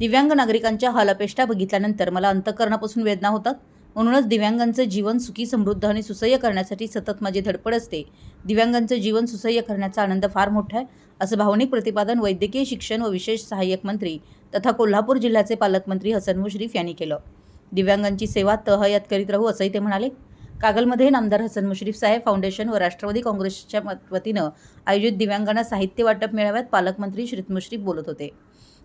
दिव्यांग नागरिकांच्या हालअपेष्टा बघितल्यानंतर मला अंतकरणापासून वेदना होतात. म्हणूनच दिव्यांगांचं जीवन सुखी समृद्ध आणि सुसह्य करण्यासाठी सतत माझी धडपड असते. दिव्यांगांचं जीवन सुसह्य करण्याचा आनंद फार मोठा आहे असं भावनिक प्रतिपादन वैद्यकीय शिक्षण व विशेष सहाय्यक मंत्री तथा कोल्हापूर जिल्ह्याचे पालकमंत्री हसन मुश्रीफ यांनी केलं. दिव्यांगांची सेवा तहयात करीत राहू असंही ते म्हणाले. कागलमध्ये नामदार हसन मुश्रीफ साहेब फाउंडेशन व राष्ट्रवादी काँग्रेसच्या वतीनं आयोजित दिव्यांगांना साहित्य वाटप मेळाव्यात पालकमंत्री श्रीत मुश्रीफ बोलत होते.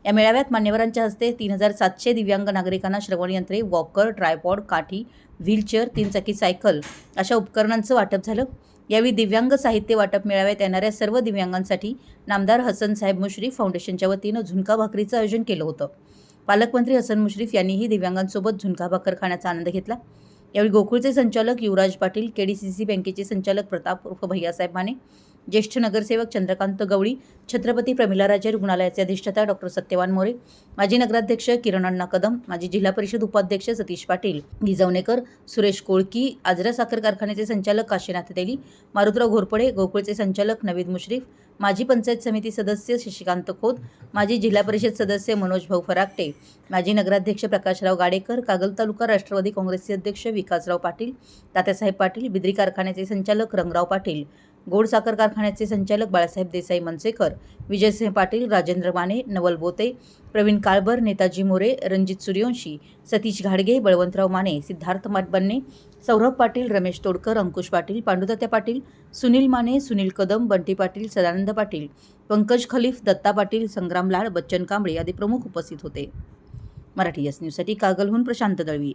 या मेळाव्यात मान्यवरांच्या हस्ते तीन हजार सातशे दिव्यांग नागरिकांना श्रवण यंत्रे वॉकर ट्रायपॉड काठी व्हीलचेअर तीनचाकी सायकल अशा उपकरणांचं वाटप झालं. यावेळी दिव्यांग साहित्य वाटप मेळाव्यात येणाऱ्या सर्व दिव्यांगांसाठी नामदार हसन साहेब मुश्रीफ फाउंडेशनच्या वतीनं झुणका भाकरीचं आयोजन केलं होतं. पालकमंत्री हसन मुश्रीफ यांनीही दिव्यांगांसोबत झुणका भाकर खाण्याचा आनंद घेतला. यावेळी गोकुळचे संचालक युवराज पाटील केडीसीसी बँकेचे संचालक प्रताप उर्फ भैयासाहेब माने ज्येष्ठ नगरसेवक चंद्रकांत गवळी छत्रपती प्रमिलाराजे रुग्णालयाचे अधिष्ठाता डॉक्टर सत्यवान मोरे माजी नगराध्यक्ष किरण अण्णा कदम माजी जिल्हा परिषद उपाध्यक्ष सतीश पाटील गिजवणेकर सुरेश कोळकी आजरा साखर कारखान्याचे संचालक काशीनाथ तेली मारुतराव घोरपडे गोकुळचे संचालक नवीद मुश्रीफ माजी पंचायत समिती सदस्य शशिकांत खोत माजी जिल्हा परिषद सदस्य मनोज भाऊ फराकटे माजी नगराध्यक्ष प्रकाशराव गाडेकर कागल तालुका राष्ट्रवादी काँग्रेसचे अध्यक्ष विकासराव पाटील तात्यासाहेब पाटील बिद्री कारखान्याचे संचालक रंगराव पाटील गोड साखर कारखान्याचे संचालक बाळासाहेब देसाई मनसेकर विजयसिंह पाटील राजेंद्र माने नवल बोते प्रवीण काळबर नेताजी मोरे रणजित सूर्यवंशी सतीश घाडगे बळवंतराव माने सिद्धार्थ बन्ने सौरभ पाटील रमेश तोडकर अंकुश पाटील पांडुदत्या पाटील सुनील माने सुनील कदम बंटी पाटील सदानंद पाटील पंकज खलीफ दत्ता पाटील संग्राम लाड बच्चन कांबळे आदी प्रमुख उपस्थित होते. मराठी एस न्यूजसाठी कागलहून प्रशांत दळवी.